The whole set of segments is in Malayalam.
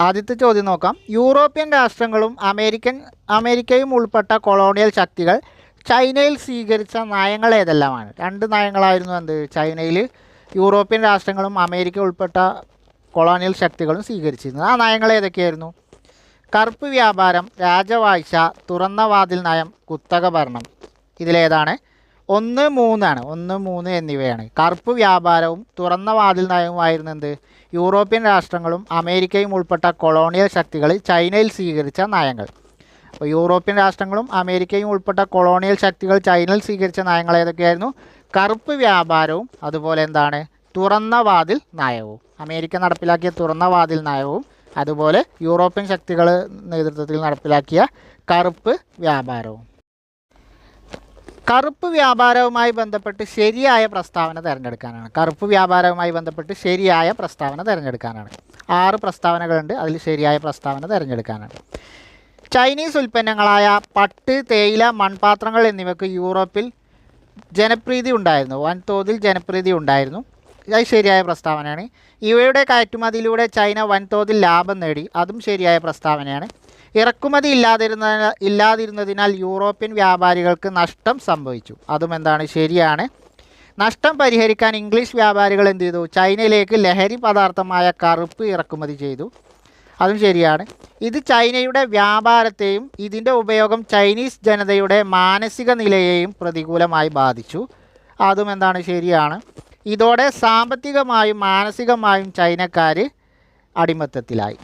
ആദ്യത്തെ ചോദ്യം നോക്കാം. യൂറോപ്യൻ രാഷ്ട്രങ്ങളും അമേരിക്കൻ അമേരിക്കയും ഉൾപ്പെട്ട കൊളോണിയൽ ശക്തികൾ ചൈനയിൽ സ്വീകരിച്ച നയങ്ങൾ ഏതെല്ലാമാണ്? രണ്ട് നയങ്ങളായിരുന്നു എന്ത്? ചൈനയിൽ യൂറോപ്യൻ രാഷ്ട്രങ്ങളും അമേരിക്ക ഉൾപ്പെട്ട കൊളോണിയൽ ശക്തികളും സ്വീകരിച്ചിരുന്നത്. ആ നയങ്ങൾ ഏതൊക്കെയായിരുന്നു? കറുപ്പ് വ്യാപാരം രാജവാഴ്ച തുറന്ന വാതിൽ നയം കുത്തക ഭരണം. ഇതിലേതാണ്? ഒന്ന് മൂന്നാണ്. ഒന്ന് മൂന്ന് എന്നിവയാണ്. കറുപ്പ് വ്യാപാരവും തുറന്ന വാതിൽ നയവുമായിരുന്നു എന്ത്? യൂറോപ്യൻ രാഷ്ട്രങ്ങളും അമേരിക്കയും ഉൾപ്പെട്ട കൊളോണിയൽ ശക്തികൾ ചൈനയിൽ സ്വീകരിച്ച നയങ്ങൾ. അപ്പോൾ യൂറോപ്യൻ രാഷ്ട്രങ്ങളും അമേരിക്കയും ഉൾപ്പെട്ട കൊളോണിയൽ ശക്തികൾ ചൈനയിൽ സ്വീകരിച്ച നയങ്ങൾ ഏതൊക്കെയായിരുന്നു? കറുപ്പ് വ്യാപാരവും അതുപോലെ എന്താണ്? തുറന്ന വാതിൽ നയവും. അമേരിക്ക നടപ്പിലാക്കിയ തുറന്ന വാതിൽ നയവും അതുപോലെ യൂറോപ്യൻ ശക്തികൾ നേതൃത്വത്തിൽ നടപ്പിലാക്കിയ കറുപ്പ് വ്യാപാരവും. കറുപ്പ് വ്യാപാരവുമായി ബന്ധപ്പെട്ട് ശരിയായ പ്രസ്താവന തിരഞ്ഞെടുക്കാനാണ്. കറുപ്പ് വ്യാപാരവുമായി ബന്ധപ്പെട്ട് ശരിയായ പ്രസ്താവന തിരഞ്ഞെടുക്കാനാണ്. ആറ് പ്രസ്താവനകളുണ്ട് അതിൽ ശരിയായ പ്രസ്താവന തിരഞ്ഞെടുക്കാനാണ്. ചൈനീസ് ഉൽപ്പന്നങ്ങളായ പട്ട് തേയില മൺപാത്രങ്ങൾ എന്നിവയ്ക്ക് യൂറോപ്പിൽ ജനപ്രീതി ഉണ്ടായിരുന്നു. വൻതോതിൽ ജനപ്രീതി ഉണ്ടായിരുന്നു. ഇത് ശരിയായ പ്രസ്താവനയാണ്. ഇവയുടെ കയറ്റുമതിയിലൂടെ ചൈന വൻതോതിൽ ലാഭം നേടി. അതും ശരിയായ പ്രസ്താവനയാണ്. ഇറക്കുമതി ഇല്ലാതിരുന്ന ഇല്ലാതിരുന്നതിനാൽ യൂറോപ്യൻ വ്യാപാരികൾക്ക് നഷ്ടം സംഭവിച്ചു. അതും എന്താണ്? ശരിയാണ്. നഷ്ടം പരിഹരിക്കാൻ ഇംഗ്ലീഷ് വ്യാപാരികൾ എന്ത് ചെയ്തു? ചൈനയിലേക്ക് ലഹരി പദാർത്ഥമായ കറുപ്പ് ഇറക്കുമതി ചെയ്തു. അതും ശരിയാണ്. ഇത് ചൈനയുടെ വ്യാപാരത്തെയും ഇതിന്റെ ഉപയോഗം ചൈനീസ് ജനതയുടെ മാനസിക നിലയെയും പ്രതികൂലമായി ബാധിച്ചു. അതും എന്താണ്? ശരിയാണ്. ഇതോടെ സാമ്പത്തികമായും മാനസികമായും ചൈനക്കാർ അടിമത്തത്തിലായി.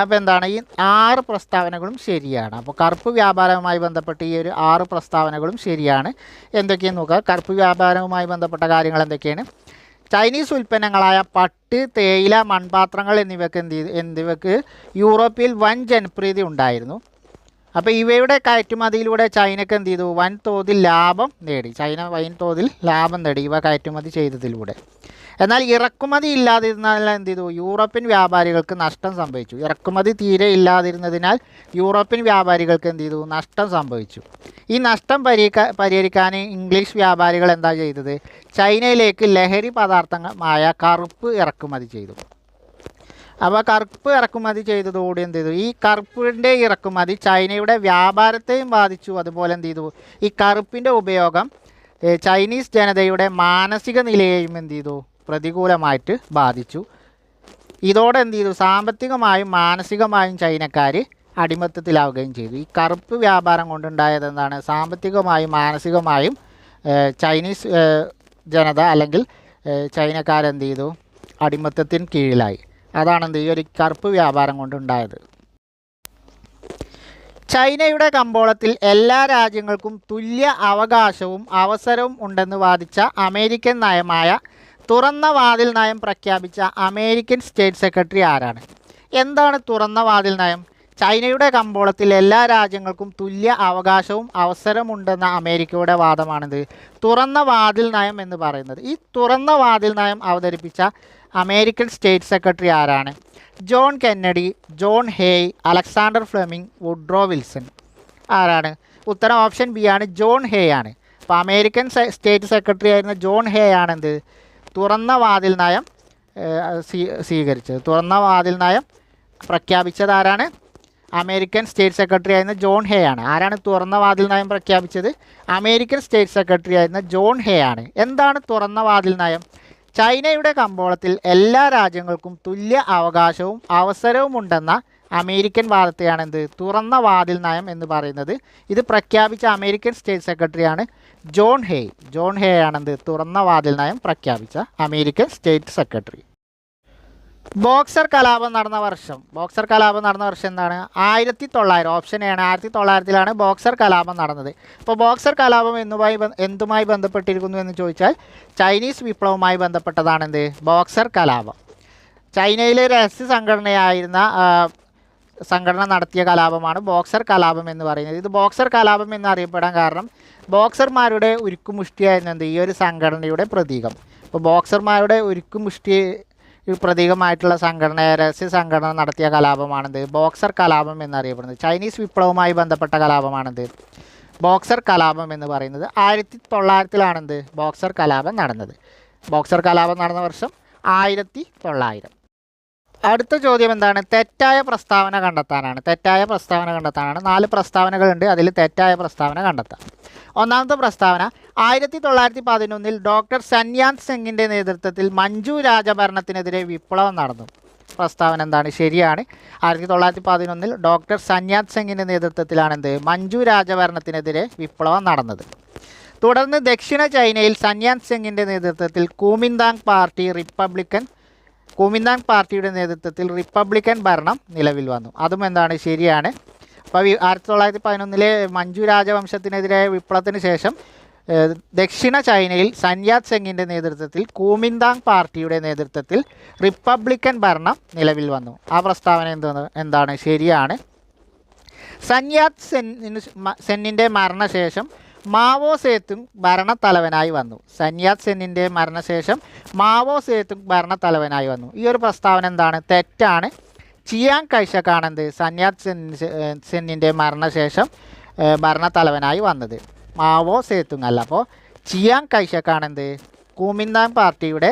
അപ്പോൾ എന്താണ്? ഈ ആറ് പ്രസ്താവനകളും ശരിയാണ്. അപ്പോൾ കറുപ്പ് വ്യാപാരവുമായി ബന്ധപ്പെട്ട് ഈ ഒരു ആറ് പ്രസ്താവനകളും ശരിയാണ്. എന്തൊക്കെയെന്ന് നോക്കുക? കറുപ്പ് വ്യാപാരവുമായി ബന്ധപ്പെട്ട കാര്യങ്ങൾ എന്തൊക്കെയാണ്? ചൈനീസ് ഉൽപ്പന്നങ്ങളായ പട്ട് തേയില മൺപാത്രങ്ങൾ എന്നിവയ്ക്ക് എന്ത് എന്നിവയ്ക്ക് യൂറോപ്പിൽ വൻ ജനപ്രീതി ഉണ്ടായിരുന്നു. അപ്പോൾ ഇവയുടെ കയറ്റുമതിയിലൂടെ ചൈനക്ക് എന്ത് ചെയ്തു? വൻതോതിൽ ലാഭം നേടി. ചൈന വൻതോതിൽ ലാഭം നേടി ഇവ കയറ്റുമതി ചെയ്തതിലൂടെ. എന്നാൽ ഇറക്കുമതി ഇല്ലാതിരുന്നാൽ എന്ത് ചെയ്തു? യൂറോപ്യൻ വ്യാപാരികൾക്ക് നഷ്ടം സംഭവിച്ചു. ഇറക്കുമതി തീരെ ഇല്ലാതിരുന്നതിനാൽ യൂറോപ്യൻ വ്യാപാരികൾക്ക് എന്ത് ചെയ്തു? നഷ്ടം സംഭവിച്ചു. ഈ നഷ്ടം പരിഹരിക്ക പരിഹരിക്കാൻ ഇംഗ്ലീഷ് വ്യാപാരികൾ എന്താ ചെയ്തത്? ചൈനയിലേക്ക് ലഹരി പദാർത്ഥമായ കറുപ്പ് ഇറക്കുമതി ചെയ്തു. അപ്പോൾ കറുപ്പ് ഇറക്കുമതി ചെയ്തതോടെ എന്ത് ചെയ്തു ഈ കറുപ്പിന്റെ ഇറക്കുമതി ചൈനയുടെ വ്യാപാരത്തെയും ബാധിച്ചു. അതുപോലെ എന്ത് ചെയ്തു ഈ കറുപ്പിന്റെ ഉപയോഗം ചൈനീസ് ജനതയുടെ മാനസിക നിലയെയും എന്ത് ചെയ്തു പ്രതികൂലമായിട്ട് ബാധിച്ചു. ഇതോടെ എന്ത് ചെയ്തു സാമ്പത്തികമായും മാനസികമായും ചൈനക്കാർ അടിമത്തത്തിലാവുകയും ചെയ്തു. ഈ കറുപ്പ് വ്യാപാരം കൊണ്ടുണ്ടായത് എന്താണ്? സാമ്പത്തികമായും മാനസികമായും ചൈനീസ് ജനത അല്ലെങ്കിൽ ചൈനക്കാരെന്ത് ചെയ്തു അടിമത്തത്തിന് കീഴിലായി. അതാണ് എന്ത് ഈ ഒരു കറുപ്പ് വ്യാപാരം കൊണ്ടുണ്ടായത്. ചൈനയുടെ കമ്പോളത്തിൽ എല്ലാ രാജ്യങ്ങൾക്കും തുല്യ അവകാശവും അവസരവും ഉണ്ടെന്ന് വാദിച്ച അമേരിക്കൻ നയമായ തുറന്ന വാതിൽ നയം പ്രഖ്യാപിച്ച അമേരിക്കൻ സ്റ്റേറ്റ് സെക്രട്ടറി ആരാണ്? എന്താണ് തുറന്ന വാതിൽ നയം? ചൈനയുടെ കമ്പോളത്തിൽ എല്ലാ രാജ്യങ്ങൾക്കും തുല്യ അവകാശവും അവസരമുണ്ടെന്ന അമേരിക്കയുടെ വാദമാണിത്. തുറന്ന വാതിൽ നയം എന്ന് പറയുന്നത്. ഈ തുറന്ന വാതിൽ നയം അവതരിപ്പിച്ച അമേരിക്കൻ സ്റ്റേറ്റ് സെക്രട്ടറി ആരാണ്? John Kennedy John Hay Alexander Fleming Woodrow Wilson. ആരാണ്? ഉത്തരം ഓപ്ഷൻ ബി ആണ് ജോൺ ഹേ ആണ്. അപ്പോൾ അമേരിക്കൻ സ്റ്റേറ്റ് സെക്രട്ടറി ആയിരുന്ന ജോൺ ഹേ ആണെന്ത്? തുറന്ന വാതിൽ നയം സ്വീകരിച്ചത്. തുറന്ന വാതിൽ നയം പ്രഖ്യാപിച്ചത് ആരാണ്? അമേരിക്കൻ സ്റ്റേറ്റ് സെക്രട്ടറി ആയിരുന്ന ജോൺ ഹേ ആണ്. ആരാണ് തുറന്ന വാതിൽ നയം പ്രഖ്യാപിച്ചത്? അമേരിക്കൻ സ്റ്റേറ്റ് സെക്രട്ടറി ആയിരുന്ന ജോൺ ഹേ ആണ്. എന്താണ് തുറന്ന വാതിൽ നയം? ചൈനയുടെ കമ്പോളത്തിൽ എല്ലാ രാജ്യങ്ങൾക്കും തുല്യ അവകാശവും അവസരവും ഉണ്ടെന്ന അമേരിക്കൻ വാദത്തെയാണ് എന്ത് തുറന്ന വാതിൽ നയം എന്ന് പറയുന്നത്. ഇത് പ്രഖ്യാപിച്ച അമേരിക്കൻ സ്റ്റേറ്റ് സെക്രട്ടറിയാണ് ജോൺ ഹേ. ജോൺ ഹേ ആണെന്ത്? തുറന്ന വാതിൽ നയം പ്രഖ്യാപിച്ച അമേരിക്കൻ സ്റ്റേറ്റ് സെക്രട്ടറി. ബോക്സർ കലാപം നടന്ന വർഷം. ബോക്സർ കലാപം നടന്ന വർഷം എന്താണ്? ആയിരത്തി തൊള്ളായിരം ഓപ്ഷൻ ആണ്. ആയിരത്തി തൊള്ളായിരത്തിലാണ് ബോക്സർ കലാപം നടന്നത്. അപ്പോൾ ബോക്സർ കലാപം എന്നുമായി എന്തുമായി ബന്ധപ്പെട്ടിരിക്കുന്നു എന്ന് ചോദിച്ചാൽ ചൈനീസ് വിപ്ലവവുമായി ബന്ധപ്പെട്ടതാണെന്ത്? ബോക്സർ കലാപം. ചൈനയിലെ രഹസ്യ സംഘടനയായിരുന്ന സംഘടന നടത്തിയ കലാപമാണ് ബോക്സർ കലാപം എന്ന് പറയുന്നത്. ഇത് ബോക്സർ കലാപം എന്നറിയപ്പെടാൻ കാരണം ബോക്സർമാരുടെ ഉരുക്കുമുഷ്ടിയായിരുന്നു എന്ത്? ഈ ഒരു സംഘടനയുടെ പ്രതീകം. അപ്പോൾ ബോക്സർമാരുടെ ഉരുക്കുമുഷ്ടി പ്രതീകമായിട്ടുള്ള സംഘടന രഹസ്യ സംഘടന നടത്തിയ കലാപമാണെന്ത് ബോക്സർ കലാപം എന്നറിയപ്പെടുന്നത്. ചൈനീസ് വിപ്ലവവുമായി ബന്ധപ്പെട്ട കലാപമാണെന്ത് ബോക്സർ കലാപം എന്ന് പറയുന്നത് ആയിരത്തി തൊള്ളായിരത്തിലാണെന്ത് ബോക്സർ കലാപം നടന്നത്. ബോക്സർ കലാപം നടന്ന വർഷം ആയിരത്തി തൊള്ളായിരം അടുത്ത ചോദ്യം എന്താണ്? തെറ്റായ പ്രസ്താവന കണ്ടെത്താനാണ്. തെറ്റായ പ്രസ്താവന കണ്ടെത്താനാണ്. നാല് പ്രസ്താവനകളുണ്ട്. അതിൽ തെറ്റായ പ്രസ്താവന കണ്ടെത്താം. ഒന്നാമത്തെ പ്രസ്താവന. ആയിരത്തി തൊള്ളായിരത്തി പതിനൊന്നിൽ ഡോക്ടർ സന്യാൻ സിംഗിന്റെ നേതൃത്വത്തിൽ മഞ്ജു രാജഭരണത്തിനെതിരെ വിപ്ലവം നടന്നു. പ്രസ്താവന എന്താണ്? ശരിയാണ്. ആയിരത്തി തൊള്ളായിരത്തി പതിനൊന്നിൽ ഡോക്ടർ സന്യാത് സിംഗിന്റെ നേതൃത്വത്തിലാണ് എന്ത് മഞ്ജു രാജഭരണത്തിനെതിരെ വിപ്ലവം നടന്നത്. തുടർന്ന് ദക്ഷിണ ചൈനയിൽ സന്യാൻ സിംഗിന്റെ നേതൃത്വത്തിൽ കൂമിന്താങ് പാർട്ടി റിപ്പബ്ലിക്കൻ കൂമിന്താങ് പാർട്ടിയുടെ നേതൃത്വത്തിൽ റിപ്പബ്ലിക്കൻ ഭരണം നിലവിൽ വന്നു. അതും എന്താണ്? ശരിയാണ്. അപ്പോൾ ആയിരത്തി തൊള്ളായിരത്തി പതിനൊന്നിലെ മഞ്ജു രാജവംശത്തിനെതിരെ വിപ്ലവത്തിന് ശേഷം ദക്ഷിണ ചൈനയിൽ സന്യാത് സെങ്ങിന്റെ നേതൃത്വത്തിൽ കൂമിന്താങ് പാർട്ടിയുടെ നേതൃത്വത്തിൽ റിപ്പബ്ലിക്കൻ ഭരണം നിലവിൽ വന്നു. ആ പ്രസ്താവന എന്താണ് എന്താണ്? ശരിയാണ്. സന്യാത് സെന്നിന് സെന്നിന്റെ മരണശേഷം മാവോ സേത്തും ഭരണത്തലവനായി വന്നു. സന്യാത് സെന്നിന്റെ മരണശേഷം മാവോ സേത്തും ഭരണത്തലവനായി വന്നു. ഈ ഒരു പ്രസ്താവന എന്താണ്? തെറ്റാണ്. ചിയാങ് കൈഷക്കാണെന്ത്? സന്യാത് സെന്നിന്റെ മരണശേഷം ഭരണത്തലവനായി വന്നത്. മാവോ സേത്തുങ് അല്ല. അപ്പോൾ ചിയാങ് കൈഷക്കാണെന്ത്? കൂമിന്താങ് പാർട്ടിയുടെ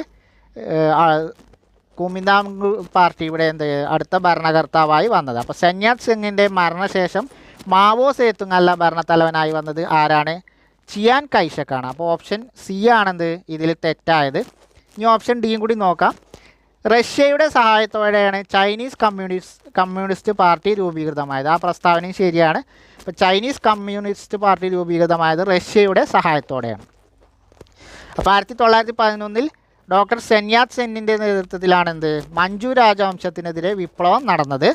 കുമിന്താങ് പാർട്ടിയുടെ എന്ത് അടുത്ത ഭരണകർത്താവായി വന്നത്. അപ്പോൾ സന്യാത് സിംഗിന്റെ മരണശേഷം മാവോ സേത്തുങ് അല്ല ഭരണത്തലവനായി വന്നത്. ആരാണ്? ചിയാൻ കൈഷക്കാണ്. അപ്പോൾ ഓപ്ഷൻ സി ആണെന്ത്? ഇതിൽ തെറ്റായത്. ഇനി ഓപ്ഷൻ ഡിയും കൂടി നോക്കാം. റഷ്യയുടെ സഹായത്തോടെയാണ് ചൈനീസ് കമ്മ്യൂണിസ്റ്റ് കമ്മ്യൂണിസ്റ്റ് പാർട്ടി രൂപീകൃതമായത്. ആ പ്രസ്താവനയും ശരിയാണ്. ഇപ്പോൾ ചൈനീസ് കമ്മ്യൂണിസ്റ്റ് പാർട്ടി രൂപീകൃതമായത് റഷ്യയുടെ സഹായത്തോടെയാണ്. അപ്പോൾ ആയിരത്തി തൊള്ളായിരത്തി പതിനൊന്നിൽ ഡോക്ടർ സെന്യാത് സെന്നിന്റെ നേതൃത്വത്തിലാണ് എന്ത് മഞ്ജു രാജവംശത്തിനെതിരെ വിപ്ലവം നടന്നത്.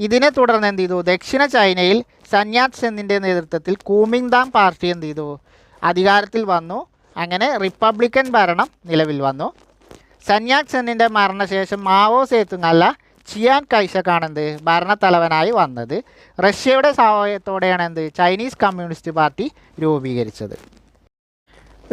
ഇതിനെ തുടർന്ന് എന്ത് ചെയ്തു? ദക്ഷിണ ചൈനയിൽ സന്യാത് സെന്നിന്റെ നേതൃത്വത്തിൽ കൂമിങ്താങ് പാർട്ടി എന്ത് ചെയ്തു? അധികാരത്തിൽ വന്നു. അങ്ങനെ റിപ്പബ്ലിക്കൻ ഭരണം നിലവിൽ വന്നു. സന്യാത് സെന്നിന്റെ മരണശേഷം മാവോ സേത്തുങ്ങല്ല ചിയാൻ കൈഷക്കാണ് എന്ത്? ഭരണത്തലവനായി വന്നത്. റഷ്യയുടെ സഹായത്തോടെയാണ് എന്ത്? ചൈനീസ് കമ്മ്യൂണിസ്റ്റ് പാർട്ടി രൂപീകരിച്ചത്.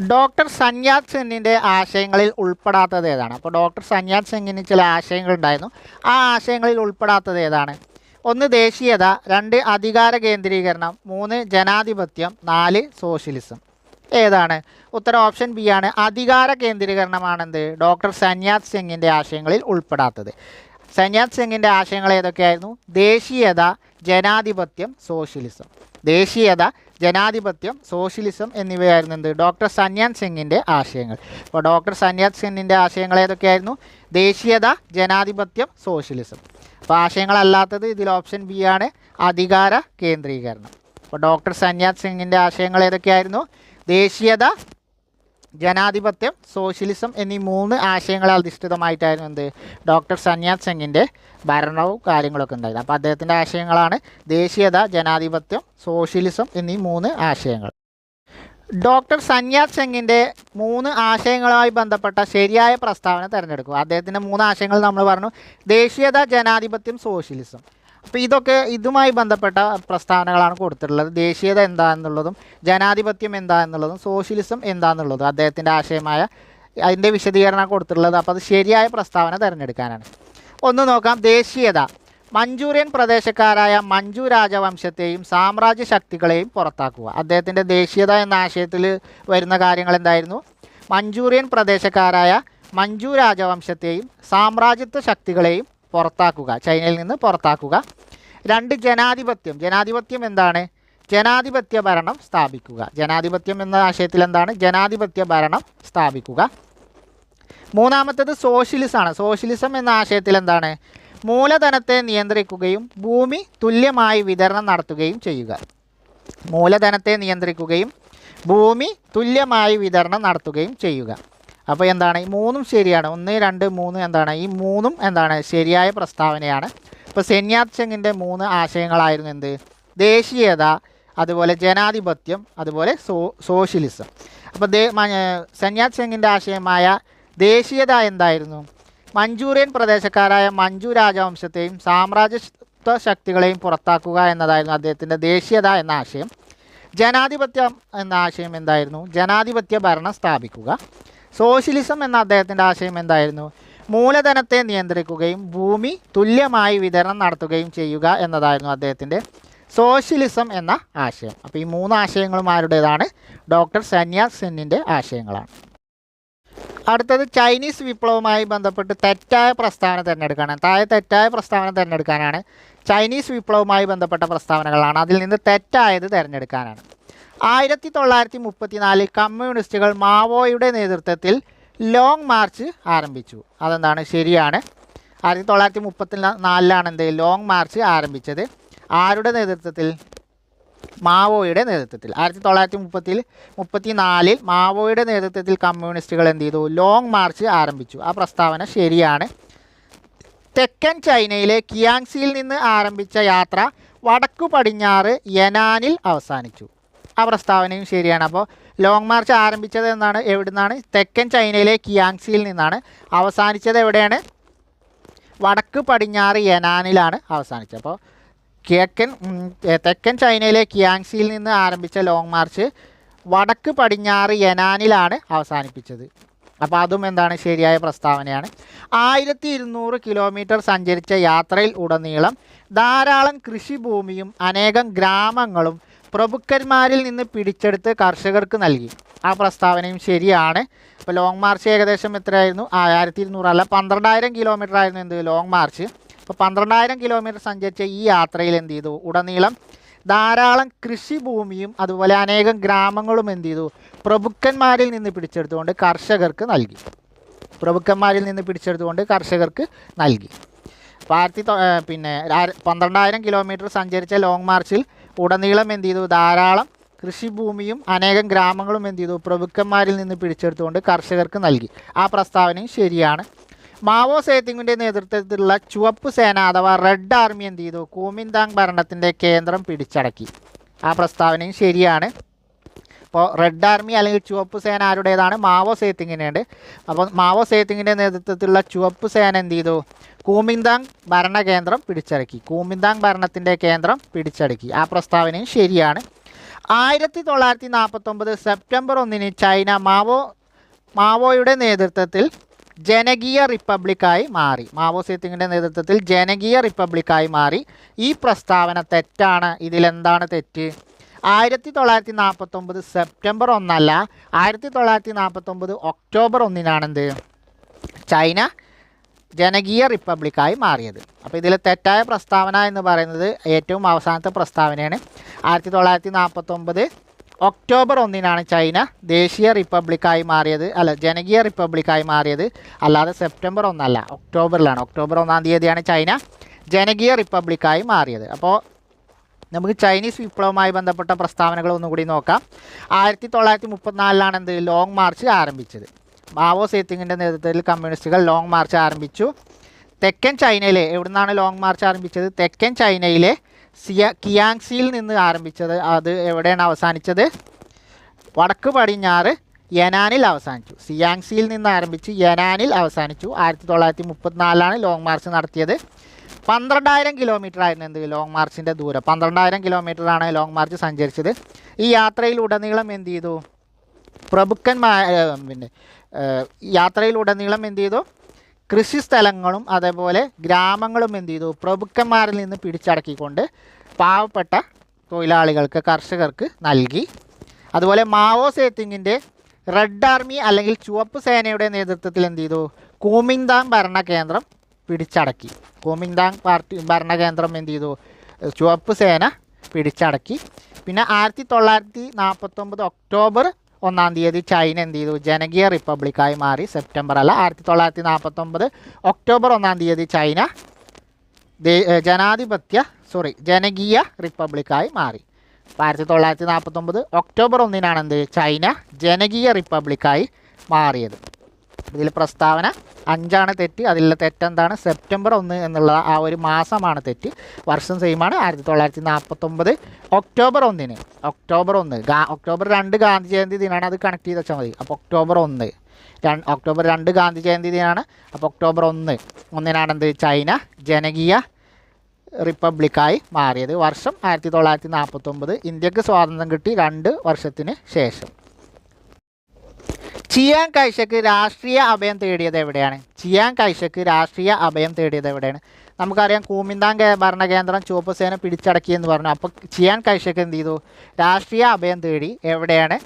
ഡോക്ടർ സന്യാത് സെന്നിന്റെ ആശയങ്ങളിൽ ഉൾപ്പെടാത്തത് ഏതാണ്? അപ്പോൾ ഡോക്ടർ സന്യാത് സെന്നിന് ചില ആശയങ്ങൾ ഉണ്ടായിരുന്നു ആ ആശയങ്ങളിൽ ഉൾപ്പെടാത്തത് ഏതാണ്? ഒന്ന് ദേശീയത. രണ്ട് അധികാര കേന്ദ്രീകരണം. മൂന്ന് ജനാധിപത്യം. നാല് സോഷ്യലിസം. ഏതാണ്? ഉത്തരം ഓപ്ഷൻ ബി ആണ്. അധികാര കേന്ദ്രീകരണമാണെന്ത്? ഡോക്ടർ സന്യാത് സിംഗിന്റെ ആശയങ്ങളിൽ ഉൾപ്പെടാത്തത്. സന്യാത് സിംഗിന്റെ ആശയങ്ങൾ ഏതൊക്കെയായിരുന്നു? ദേശീയത ജനാധിപത്യം സോഷ്യലിസം. ദേശീയത ജനാധിപത്യം സോഷ്യലിസം എന്നിവയായിരുന്നു എന്ത്? ഡോക്ടർ സന്യാൻ സിംഗിന്റെ ആശയങ്ങൾ. അപ്പോൾ ഡോക്ടർ സന്യാത് സിംഗിന്റെ ആശയങ്ങൾ ഏതൊക്കെയായിരുന്നു? ദേശീയത ജനാധിപത്യം സോഷ്യലിസം. അപ്പോൾ ആശയങ്ങളല്ലാത്തത് ഇതിൽ ഓപ്ഷൻ ബി ആണ്. അധികാര കേന്ദ്രീകരണം. അപ്പോൾ ഡോക്ടർ സന്യാത് സിംഗിന്റെ ആശയങ്ങൾ ഏതൊക്കെയായിരുന്നു? ദേശീയത ജനാധിപത്യം സോഷ്യലിസം എന്നീ മൂന്ന് ആശയങ്ങളെ അധിഷ്ഠിതമായിട്ടായിരുന്നു എന്ത്? ഡോക്ടർ സന്യാത് സിംഗിന്റെ ഭരണവും കാര്യങ്ങളൊക്കെ ഉണ്ടായത്. അപ്പോൾ അദ്ദേഹത്തിന്റെ ആശയങ്ങളാണ് ദേശീയത ജനാധിപത്യം സോഷ്യലിസം എന്നീ മൂന്ന് ആശയങ്ങൾ. ഡോക്ടർ സന്യാത് സിംഗിന്റെ മൂന്ന് ആശയങ്ങളുമായി ബന്ധപ്പെട്ട ശരിയായ പ്രസ്താവന തിരഞ്ഞെടുക്കുക. അദ്ദേഹത്തിന്റെ മൂന്ന് ആശയങ്ങൾ നമ്മൾ പറഞ്ഞു. ദേശീയത ജനാധിപത്യം സോഷ്യലിസം. അപ്പോൾ ഇതൊക്കെ ഇതുമായി ബന്ധപ്പെട്ട പ്രസ്താവനകളാണ് കൊടുത്തിട്ടുള്ളത്. ദേശീയത എന്താണെന്നുള്ളതും ജനാധിപത്യം എന്താ എന്നുള്ളതും സോഷ്യലിസം എന്താണെന്നുള്ളതും അദ്ദേഹത്തിന്റെ ആശയമായ അതിന്റെ വിശദീകരണം കൊടുത്തിട്ടുള്ളത്. അപ്പോൾ അത് ശരിയായ പ്രസ്താവന തിരഞ്ഞെടുക്കാനാണ്. ഒന്ന് നോക്കാം ദേശീയത. മഞ്ചൂരിയൻ പ്രദേശക്കാരായ മഞ്ജു രാജവംശത്തെയും സാമ്രാജ്യ ശക്തികളെയും പുറത്താക്കുക. അദ്ദേഹത്തിന്റെ ദേശീയത എന്ന ആശയത്തിൽ വരുന്ന കാര്യങ്ങൾ എന്തായിരുന്നു? മഞ്ചൂരിയൻ പ്രദേശക്കാരായ മഞ്ജു രാജവംശത്തെയും സാമ്രാജ്യത്വ ശക്തികളെയും പുറത്താക്കുക ചൈനയിൽ നിന്ന് പുറത്താക്കുക. രണ്ട് ജനാധിപത്യം. ജനാധിപത്യം എന്താണ്? ജനാധിപത്യ ഭരണം സ്ഥാപിക്കുക. ജനാധിപത്യം എന്ന ആശയത്തിൽ എന്താണ്? ജനാധിപത്യ ഭരണം സ്ഥാപിക്കുക. മൂന്നാമത്തേത് സോഷ്യലിസമാണ്. സോഷ്യലിസം എന്ന ആശയത്തിൽ എന്താണ്? മൂലധനത്തെ നിയന്ത്രിക്കുകയും ഭൂമി തുല്യമായി വിതരണം നടത്തുകയും ചെയ്യുക. മൂലധനത്തെ നിയന്ത്രിക്കുകയും ഭൂമി തുല്യമായി വിതരണം നടത്തുകയും ചെയ്യുക. അപ്പോൾ എന്താണ്? ഈ മൂന്നും ശരിയാണ്. ഒന്ന് രണ്ട് മൂന്ന് എന്താണ്? ഈ മൂന്നും എന്താണ്? ശരിയായ പ്രസ്താവനയാണ്. ഇപ്പോൾ സെന്യാത് ചെങ്ങിന്റെ മൂന്ന് ആശയങ്ങളായിരുന്നു എന്ത്? ദേശീയത അതുപോലെ ജനാധിപത്യം അതുപോലെ സോ സോഷ്യലിസം. അപ്പോൾ ദേ സെന്യാത് ആശയമായ ദേശീയത എന്തായിരുന്നു? മഞ്ചൂറിയൻ പ്രദേശക്കാരായ മഞ്ചു രാജവംശത്തെയും സാമ്രാജ്യത്വ ശക്തികളെയും പുറത്താക്കുക എന്നതായിരുന്നു അദ്ദേഹത്തിന്റെ ദേശീയത എന്ന ആശയം. ജനാധിപത്യം എന്ന ആശയം എന്തായിരുന്നു? ജനാധിപത്യ ഭരണം സ്ഥാപിക്കുക. സോഷ്യലിസം എന്ന അദ്ദേഹത്തിന്റെ ആശയം എന്തായിരുന്നു? മൂലധനത്തെ നിയന്ത്രിക്കുകയും ഭൂമി തുല്യമായി വിതരണം നടത്തുകയും ചെയ്യുക എന്നതായിരുന്നു അദ്ദേഹത്തിന്റെ സോഷ്യലിസം എന്ന ആശയം. അപ്പോൾ ഈ മൂന്ന് ആശയങ്ങളും ആരുടേതാണ്? ഡോക്ടർ സന്യാസ് സെന്നിന്റെ ആശയങ്ങളാണ്. അടുത്തത് ചൈനീസ് വിപ്ലവവുമായി ബന്ധപ്പെട്ട് തെറ്റായ പ്രസ്താവന തിരഞ്ഞെടുക്കാനാണ്. താഴെ തെറ്റായ പ്രസ്താവന തിരഞ്ഞെടുക്കാനാണ് ചൈനീസ് വിപ്ലവവുമായി ബന്ധപ്പെട്ട പ്രസ്താവനകളാണ്. അതിൽ നിന്ന് തെറ്റായത് തിരഞ്ഞെടുക്കാനാണ്. ആയിരത്തി തൊള്ളായിരത്തി മുപ്പത്തിനാലിൽ കമ്മ്യൂണിസ്റ്റുകൾ മാവോയുടെ നേതൃത്വത്തിൽ ലോങ് മാർച്ച് ആരംഭിച്ചു. അതെന്താണ്? ശരിയാണ്. ആയിരത്തി തൊള്ളായിരത്തി മുപ്പത്തി നാലിലാണ് എന്ത്? ലോങ് മാർച്ച് ആരംഭിച്ചത്. ആരുടെ നേതൃത്വത്തിൽ? മാവോയുടെ നേതൃത്വത്തിൽ. ആയിരത്തി തൊള്ളായിരത്തി മുപ്പത്തിൽ മുപ്പത്തി നാലിൽ മാവോയുടെ നേതൃത്വത്തിൽ കമ്മ്യൂണിസ്റ്റുകൾ എന്ത് ചെയ്തു? ലോങ് മാർച്ച് ആരംഭിച്ചു. ആ പ്രസ്താവന ശരിയാണ്. തെക്കൻ ചൈനയിലെ കിയാങ്സിയിൽ നിന്ന് ആരംഭിച്ച യാത്ര വടക്കു പടിഞ്ഞാറ് യനാനിൽ അവസാനിച്ചു. ആ പ്രസ്താവനയും ശരിയാണ്. അപ്പോൾ ലോങ് മാർച്ച് ആരംഭിച്ചത് എന്നാണ് എവിടുന്നാണ്? തെക്കൻ ചൈനയിലെ കിയാങ്സിയിൽ നിന്നാണ്. അവസാനിച്ചത് എവിടെയാണ്? വടക്ക് പടിഞ്ഞാറ് യനാനിലാണ് അവസാനിച്ചത്. അപ്പോൾ കിഴക്കൻ തെക്കൻ ചൈനയിലെ കിയാങ്സിയിൽ നിന്ന് ആരംഭിച്ച ലോങ് മാർച്ച് വടക്ക് പടിഞ്ഞാറ് യനാനിലാണ് അവസാനിപ്പിച്ചത്. അപ്പോൾ അതും എന്താണ്? ശരിയായ പ്രസ്താവനയാണ്. ആയിരത്തി ഇരുന്നൂറ് കിലോമീറ്റർ സഞ്ചരിച്ച യാത്രയിൽ ഉടനീളം ധാരാളം കൃഷിഭൂമിയും അനേകം ഗ്രാമങ്ങളും പ്രഭുക്കന്മാരിൽ നിന്ന് പിടിച്ചെടുത്ത് കർഷകർക്ക് നൽകി. ആ പ്രസ്താവനയും ശരിയാണ്. ഇപ്പോൾ ലോങ് മാർച്ച് ഏകദേശം എത്രയായിരുന്നു? ആയിരത്തി അല്ല പന്ത്രണ്ടായിരം കിലോമീറ്റർ ആയിരുന്നു എന്ത് ലോങ് മാർച്ച് അപ്പോൾ പന്ത്രണ്ടായിരം കിലോമീറ്റർ സഞ്ചരിച്ച ഈ യാത്രയിൽ എന്ത് ചെയ്തു? ഉടനീളം ധാരാളം കൃഷിഭൂമിയും അതുപോലെ അനേകം ഗ്രാമങ്ങളും എന്ത് ചെയ്തു? പ്രഭുക്കന്മാരിൽ നിന്ന് പിടിച്ചെടുത്തുകൊണ്ട് കർഷകർക്ക് നൽകി. പ്രഭുക്കന്മാരിൽ നിന്ന് പിടിച്ചെടുത്തുകൊണ്ട് കർഷകർക്ക് നൽകി. അപ്പോൾ ആയിരത്തി പിന്നെ പന്ത്രണ്ടായിരം കിലോമീറ്റർ സഞ്ചരിച്ച ലോങ് മാർച്ചിൽ ഉടനീളം എന്ത് ചെയ്തു? ധാരാളം കൃഷിഭൂമിയും അനേകം ഗ്രാമങ്ങളും എന്ത് ചെയ്തു? പ്രഭുക്കന്മാരിൽ നിന്ന് പിടിച്ചെടുത്തുകൊണ്ട് കർഷകർക്ക് നൽകി. ആ പ്രസ്താവനയും ശരിയാണ്. മാവോ സേത്തിങ്ങിന്റെ നേതൃത്വത്തിലുള്ള ചുവപ്പ് സേന അഥവാ റെഡ് ആർമി എന്ത് ചെയ്തു? കൂമിന്താങ് ഭരണത്തിന്റെ കേന്ദ്രം പിടിച്ചടക്കി. ആ പ്രസ്താവനയും ശരിയാണ്. അപ്പോൾ റെഡ് ആർമി അല്ലെങ്കിൽ ചുവപ്പ് സേന ആരുടേതാണ്? മാവോ സേത്തിങ്ങിനുണ്ട് അപ്പോൾ മാവോ സേത്തിങ്ങിന്റെ നേതൃത്വത്തിലുള്ള ചുവപ്പ് സേന എന്ത് ചെയ്തു? കൂമിന്താങ് ഭരണകേന്ദ്രം പിടിച്ചടക്കി. കൂമിന്താങ് ഭരണത്തിന്റെ കേന്ദ്രം പിടിച്ചടക്കി. ആ പ്രസ്താവനയും ശരിയാണ്. ആയിരത്തി തൊള്ളായിരത്തി നാൽപ്പത്തൊമ്പത് സെപ്റ്റംബർ ഒന്നിന് ചൈന മാവോ മാവോയുടെ നേതൃത്വത്തിൽ ജനകീയ റിപ്പബ്ലിക്കായി മാറി. മാവോ സേത്തിങ്ങിന്റെ നേതൃത്വത്തിൽ ജനകീയ റിപ്പബ്ലിക്കായി മാറി. ഈ പ്രസ്താവന തെറ്റാണ്. ഇതിലെന്താണ് തെറ്റ്? ആയിരത്തി തൊള്ളായിരത്തി നാൽപ്പത്തൊമ്പത് സെപ്റ്റംബർ ഒന്നല്ല ആയിരത്തി തൊള്ളായിരത്തി നാൽപ്പത്തൊമ്പത് ഒക്ടോബർ ഒന്നിനാണെന്ത്? ചൈന ജനകീയ റിപ്പബ്ലിക്കായി മാറിയത്. അപ്പോൾ ഇതിൽ തെറ്റായ പ്രസ്താവന എന്ന് പറയുന്നത് ഏറ്റവും അവസാനത്തെ പ്രസ്താവനയാണ്. ആയിരത്തി തൊള്ളായിരത്തി നാൽപ്പത്തൊമ്പത് ഒക്ടോബർ ഒന്നിനാണ് ചൈന ദേശീയ റിപ്പബ്ലിക്കായി മാറിയത്. അല്ല ജനകീയ റിപ്പബ്ലിക്കായി മാറിയത്. അല്ലാതെ സെപ്റ്റംബർ ഒന്നല്ല ഒക്ടോബറിലാണ്. ഒക്ടോബർ ഒന്നാം തീയതിയാണ് ചൈന ജനകീയ റിപ്പബ്ലിക്കായി മാറിയത്. അപ്പോൾ നമുക്ക് ചൈനീസ് വിപ്ലവവുമായി ബന്ധപ്പെട്ട പ്രസ്താവനകൾ ഒന്നുകൂടി നോക്കാം. ആയിരത്തി തൊള്ളായിരത്തി മുപ്പത്തിനാലിലാണ് എന്ത്? ലോങ് മാർച്ച് ആരംഭിച്ചത്. മാവോ സേത്തിങ്ങിന്റെ നേതൃത്വത്തിൽ കമ്മ്യൂണിസ്റ്റുകൾ ലോങ് മാർച്ച് ആരംഭിച്ചു. തെക്കൻ ചൈനയിലെ എവിടുന്നാണ് ലോങ് മാർച്ച് ആരംഭിച്ചത്? തെക്കൻ ചൈനയിലെ സിയ കിയാങ്സിയിൽ നിന്ന് ആരംഭിച്ചത്. അത് എവിടെയാണ് അവസാനിച്ചത്? വടക്ക് പടിഞ്ഞാറ് യനാനിൽ അവസാനിച്ചു. സിയാങ്സിയിൽ നിന്ന് ആരംഭിച്ച് യനാനിൽ അവസാനിച്ചു. ആയിരത്തി തൊള്ളായിരത്തി മുപ്പത്തിനാലിലാണ് ലോങ് മാർച്ച് നടത്തിയത്. പന്ത്രണ്ടായിരം കിലോമീറ്റർ ആയിരുന്നു എന്ത്? ലോങ് മാർച്ചിന്റെ ദൂരം. പന്ത്രണ്ടായിരം കിലോമീറ്ററാണ് ലോങ് മാർച്ച് സഞ്ചരിച്ചത്. ഈ യാത്രയിൽ ഉടനീളം എന്ത് ചെയ്തു? പ്രഭുക്കന്മാർ പിന്നെ യാത്രയിലുടനീളം എന്ത് ചെയ്തു? കൃഷി സ്ഥലങ്ങളും അതേപോലെ ഗ്രാമങ്ങളും എന്ത് ചെയ്തു? പ്രഭുക്കന്മാരിൽ നിന്ന് പിടിച്ചടക്കിക്കൊണ്ട് പാവപ്പെട്ട തൊഴിലാളികൾക്ക് കർഷകർക്ക് നൽകി. അതുപോലെ മാവോ സേത്തിങ്ങിന്റെ റെഡ് ആർമി അല്ലെങ്കിൽ ചുവപ്പ് സേനയുടെ നേതൃത്വത്തിൽ എന്ത് ചെയ്തു? കൂമിങ്താങ് ഭരണകേന്ദ്രം പിടിച്ചടക്കി. കൂമിങ്താങ് പാർട്ടി ഭരണകേന്ദ്രം എന്ത് ചെയ്തു? ചുവപ്പ് സേന പിടിച്ചടക്കി. പിന്നെ ആയിരത്തി തൊള്ളായിരത്തി നാൽപ്പത്തൊമ്പത് ഒക്ടോബർ ഒന്നാം തീയതി ചൈന എന്ത് ചെയ്തു? ജനകീയ റിപ്പബ്ലിക്കായി മാറി. സെപ്റ്റംബർ അല്ല ആയിരത്തി തൊള്ളായിരത്തി നാൽപ്പത്തൊമ്പത് ഒക്ടോബർ ഒന്നാം തീയതി ചൈന ജനാധിപത്യ സോറി ജനകീയ റിപ്പബ്ലിക്കായി മാറി. ആയിരത്തി തൊള്ളായിരത്തി നാൽപ്പത്തൊമ്പത് ഒക്ടോബർ ഒന്നിനാണ് എന്ത്? ചൈന ജനകീയ റിപ്പബ്ലിക്കായി മാറിയത്. ഇതിൽ പ്രസ്താവന അഞ്ചാണ് തെറ്റ് അതിലുള്ള തെറ്റെന്താണ്? സെപ്റ്റംബർ ഒന്ന് എന്നുള്ള ആ ഒരു മാസമാണ് തെറ്റ്. വർഷം സെയിമാണ് ആയിരത്തി തൊള്ളായിരത്തി നാൽപ്പത്തൊമ്പത് ഒക്ടോബർ ഒന്നിന്. ഒക്ടോബർ ഒന്ന് ഒക്ടോബർ രണ്ട് ഗാന്ധി ജയന്തി ദിനമാണ് അത് കണക്ട് ചെയ്ത് വെച്ചാൽ മതി. അപ്പോൾ ഒക്ടോബർ ഒന്ന് ഒക്ടോബർ രണ്ട് ഗാന്ധി ജയന്തി ദിനമാണ് അപ്പോൾ ഒക്ടോബർ ഒന്ന് ഒന്നിനാണ് എന്ത്? ചൈന ജനകീയ റിപ്പബ്ലിക്കായി മാറിയത്. വർഷം ആയിരത്തി തൊള്ളായിരത്തി നാൽപ്പത്തൊമ്പത് ഇന്ത്യയ്ക്ക് സ്വാതന്ത്ര്യം കിട്ടി രണ്ട് വർഷത്തിന് ശേഷം. ചിയാൻ കൈഷക്ക് രാഷ്ട്രീയ അഭയം തേടിയത് എവിടെയാണ്? ചിയാൻ കൈഷക്ക് രാഷ്ട്രീയ അഭയം തേടിയത് എവിടെയാണ്? നമുക്കറിയാം കൂമിന്താൻ ഭരണ ഭരണകേന്ദ്രം ചുവപ്പ് സേന പിടിച്ചടക്കിയെന്ന് പറഞ്ഞു. അപ്പോൾ ചിയാൻ കൈഷക്ക് എന്ത് ചെയ്തു? രാഷ്ട്രീയ അഭയം തേടി എവിടെയാണ്?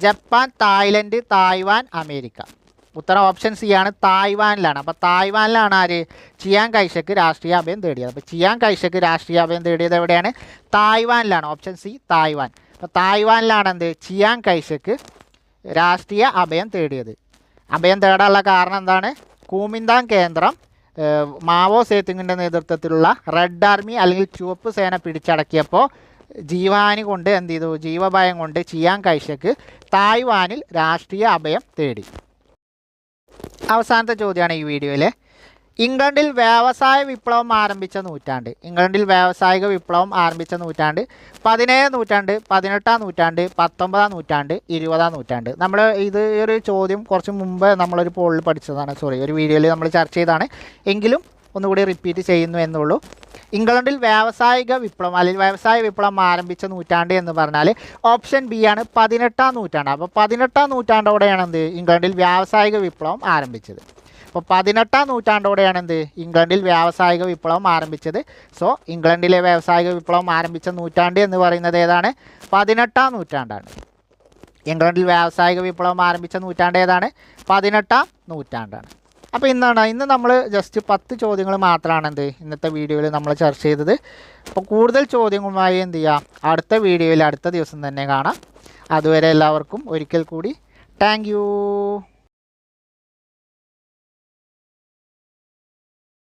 Japan Thailand Taiwan America. ഉത്തരം ഓപ്ഷൻ സി ആണ്. തായ്വാനിലാണ്. അപ്പോൾ തായ്വാനിലാണ് ആര്? ചിയാൻ കൈഷക്ക് രാഷ്ട്രീയ അഭയം തേടിയത്. അപ്പോൾ ചിയാൻ കൈഷക്ക് രാഷ്ട്രീയ അഭയം തേടിയത് എവിടെയാണ്? തായ്വാനിലാണ്. Option C Taiwan. അപ്പോൾ തായ്വാനിലാണ് എന്ത്? ചിയാൻ കൈഷക്ക് രാഷ്ട്രീയ അഭയം തേടിയത്. അഭയം തേടാനുള്ള കാരണം എന്താണ്? കൂമിന്താൻ കേന്ദ്രം മാവോ സേത്തുങ്ങിന്റെ നേതൃത്വത്തിലുള്ള റെഡ് ആർമി അല്ലെങ്കിൽ ചുവപ്പ് സേന പിടിച്ചടക്കിയപ്പോൾ ജീവാനി കൊണ്ട് എന്ത് ചെയ്തു? ജീവഭയം കൊണ്ട് ചിയാങ് കൈഷക്ക് തായ്വാനിൽ രാഷ്ട്രീയ അഭയം തേടി. അവസാനത്തെ ചോദ്യമാണ് ഈ വീഡിയോയിൽ ഇംഗ്ലണ്ടിൽ വ്യവസായ വിപ്ലവം ആരംഭിച്ച നൂറ്റാണ്ട്. ഇംഗ്ലണ്ടിൽ വ്യാവസായിക വിപ്ലവം ആരംഭിച്ച നൂറ്റാണ്ട് പതിനേഴാം നൂറ്റാണ്ട് പതിനെട്ടാം നൂറ്റാണ്ട് പത്തൊമ്പതാം നൂറ്റാണ്ട് ഇരുപതാം നൂറ്റാണ്ട്. നമ്മൾ ഇത് ഒരു ചോദ്യം കുറച്ച് മുമ്പ് നമ്മളൊരു പോളിൽ പഠിച്ചതാണ്. സോറി ഒരു വീഡിയോയിൽ നമ്മൾ ചർച്ച ചെയ്തതാണ്. എങ്കിലും ഒന്നുകൂടി റിപ്പീറ്റ് ചെയ്യുന്നു എന്നുള്ളൂ. ഇംഗ്ലണ്ടിൽ വ്യാവസായിക വിപ്ലവം അല്ലെങ്കിൽ വ്യവസായ വിപ്ലവം ആരംഭിച്ച നൂറ്റാണ്ട് എന്ന് പറഞ്ഞാൽ ഓപ്ഷൻ ബി ആണ് പതിനെട്ടാം നൂറ്റാണ്ട്. അപ്പോൾ പതിനെട്ടാം നൂറ്റാണ്ടോടെയാണ് എന്ത്? ഇംഗ്ലണ്ടിൽ വ്യാവസായിക വിപ്ലവം ആരംഭിച്ചത്. അപ്പോൾ പതിനെട്ടാം നൂറ്റാണ്ടോടെയാണ് എന്ത് ഇംഗ്ലണ്ടിൽ വ്യാവസായിക വിപ്ലവം ആരംഭിച്ചത്. സോ ഇംഗ്ലണ്ടിലെ വ്യാവസായിക വിപ്ലവം ആരംഭിച്ച നൂറ്റാണ്ട് എന്ന് പറയുന്നത് ഏതാണ്? പതിനെട്ടാം നൂറ്റാണ്ടാണ്. ഇംഗ്ലണ്ടിൽ വ്യാവസായിക വിപ്ലവം ആരംഭിച്ച നൂറ്റാണ്ട് ഏതാണ്? പതിനെട്ടാം നൂറ്റാണ്ടാണ്. അപ്പോൾ ഇന്നാണ് ഇന്ന് നമ്മൾ ജസ്റ്റ് പത്ത് ചോദ്യങ്ങൾ മാത്രമാണ് എന്ത് ഇന്നത്തെ വീഡിയോയിൽ നമ്മൾ ചർച്ച ചെയ്തത്. അപ്പോൾ കൂടുതൽ ചോദ്യങ്ങളുമായി എന്ത് ചെയ്യാം? അടുത്ത വീഡിയോയിൽ അടുത്ത ദിവസം തന്നെ കാണാം. അതുവരെ എല്ലാവർക്കും ഒരിക്കൽ കൂടി താങ്ക്